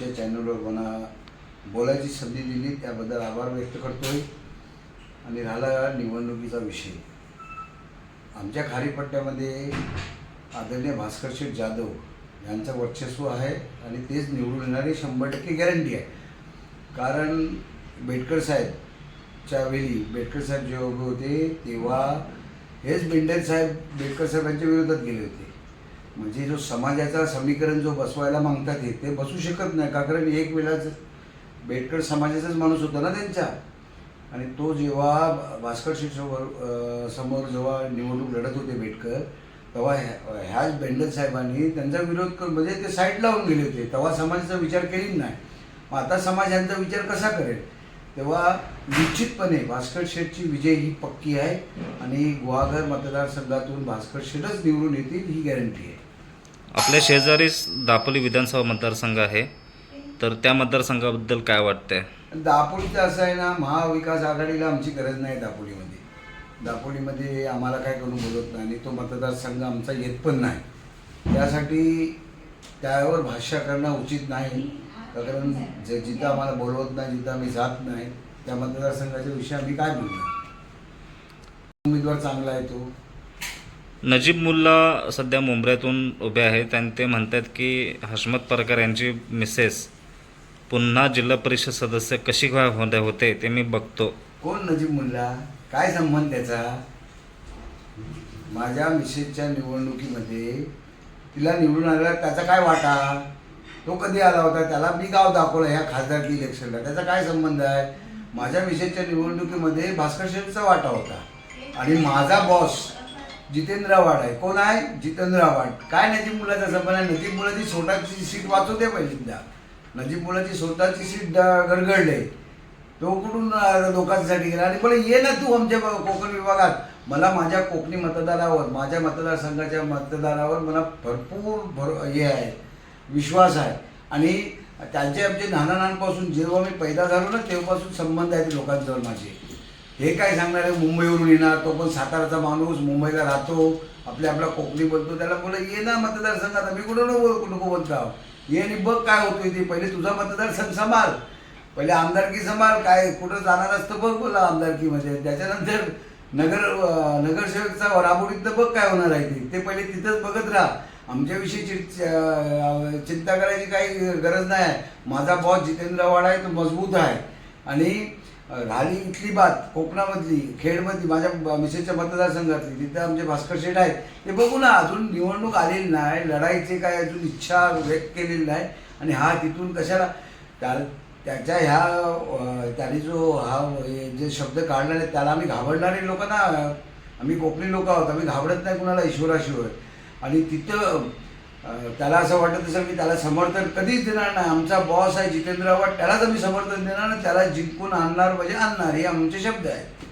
तुमच्या चॅनलवर मला बोलायची संधी दिली त्याबद्दल आभार व्यक्त करतोय. आणि राहिला निवडणुकीचा विषय. आमच्या खारीपट्ट्यामध्ये आदरणीय भास्कर शेठ जाधव यांचं वर्चस्व आहे आणि तेच निवडून येणारी शंभर टक्के गॅरंटी आहे. कारण बेटकर साहेबच्या वेळी बेटकर साहेब जेव्हा उभे होते तेव्हा हेच बेंडेल साहेब बेटकर साहेबांच्या विरोधात गेले होते. म्हणजे जो समाजाचा समीकरण जो बसवायला मागतात हे ते बसू शकत नाही. का? कारण एक वेळाच बेटकर समाजाचाच माणूस होता ना त्यांचा. आणि तो जेव्हा भास्कर शेठ समोर जेव्हा निवडणूक लढत होते बेटकर तेव्हा ह्या- ह्याच बेंडल साहेबांनी त्यांचा विरोध कर म्हणजे ते साईड लावून गेले होते. तेव्हा समाजाचा विचार केली नाही. मग आता समाज यांचा विचार कसा करेल? तेव्हा निश्चितपणे भास्कर शेठची विजय ही पक्की आहे. आणि गुहागर मतदारसंघातून भास्कर शेठच निवडून येतील ही गॅरंटी आहे. आपल्या शेजारीच दापोली विधानसभा मतदारसंघ आहे. तर त्या मतदारसंघाबद्दल काय वाटतंय? दापोलीचं असं आहे ना महाविकास आघाडीला आमची गरज नाही दापोलीमध्ये. दापोलीमध्ये आम्हाला काय करून बोलत नाही आणि तो मतदारसंघ आमचा येत पण नाही. त्यासाठी त्यावर भाष्य करणं उचित नाही. कारण जे जिथं आम्हाला बोलवत नाही जिथं आम्ही जात नाही त्या मतदारसंघाच्या विषयी आम्ही काय बोलणार? उमेदवार चांगला आहे तो. नजीब मुल्ला सध्या मुंबईतून उभे आहेत आणि ते म्हणतात की हशमत परकर यांची मिसेस पुन्हा जिल्हा परिषद सदस्य कशी काय होते होते ते मी बघतो. कोण नजीब मुल्ला? काय संबंध त्याचा? माझ्या मिसेसच्या निवडणुकीमध्ये तिला निवडून आल्या त्याचा काय वाटा? तो कधी आला होता? त्याला मी गाव दाखवलं ह्या खासदारकी इलेक्शनला. त्याचा काय संबंध आहे? माझ्या मिसेसच्या निवडणुकीमध्ये भास्कर शेठचा वाटा होता. आणि माझा बॉस जितेंद्र आव्हाड आहे. कोण आहे? जितेंद्र आव्हाड काय नजीब मुलाचा संबंध आहे? नजीब मुलाची स्वतःची सीट वाचू दे पहिल्यांदा. नजीब मुलाची स्वतःची सीट गडगडले तो कुठून लोकांसाठी गेला? आणि बरं ये ना तू आमच्या कोकण विभागात. मला माझ्या कोकणी मतदारावर माझ्या मतदारसंघाच्या मतदारावर मला भरपूर भर हे आहे. विश्वास आहे. आणि त्यांचे आमचे लहानांपासून जेव्हा मी पैदा झालो ना तेव्हापासून संबंध आहेत लोकांजवळ माझे. हे काय सांगणार आहे? मुंबईवरून येणार तो पण साताराचा माणूस मुंबईला राहतो आपल्या आपला कोकणी बोलतो त्याला बोला ये ना मतदारसंघात मी कुठं नको नको बोलता. ये आणि बघ काय होतोय ते पहिले तुझा मतदारसंघ सांभाळ. पहिले आमदारकी सांभाळ काय कुठं जाणार असतं बघ बोला आमदारकीमध्ये. त्याच्यानंतर नगर नगरसेवकचा राबवडीत बघ काय होणार आहे ते. ते पहिले तिथंच बघत राहा. आमच्याविषयी चिंता करायची काही गरज नाही आहे. माझा बॉस जितेंद्र आव्हाड आहे तो मजबूत आहे. आणि राहिली इथली बात कोकणामधली खेडमधली माझ्या मिसेसच्या मतदारसंघातली तिथे आमचे भास्कर शेठ आहेत. ते बघू ना अजून निवडणूक आलेली नाही लढाईचे काय अजून इच्छा व्यक्त केलेली नाही. आणि हा तिथून कशाला? त्या त्याच्या ह्या त्याने जो हा हे जे शब्द काढणार आहे त्याला आम्ही घाबरणारे लोक ना. आम्ही कोकणी लोक आहोत आम्ही घाबरत नाही कुणाला ईश्वराशिवाय. आणि तिथं त्याला असं वाटत असेल की त्याला समर्थन कधीच देणार नाही. आमचा बॉस आहे जितेंद्र आव्हाड त्यालाच आम्ही समर्थन देणार नाही त्याला जिंकून आणणार म्हणजे आणणार हे आमचे शब्द आहेत.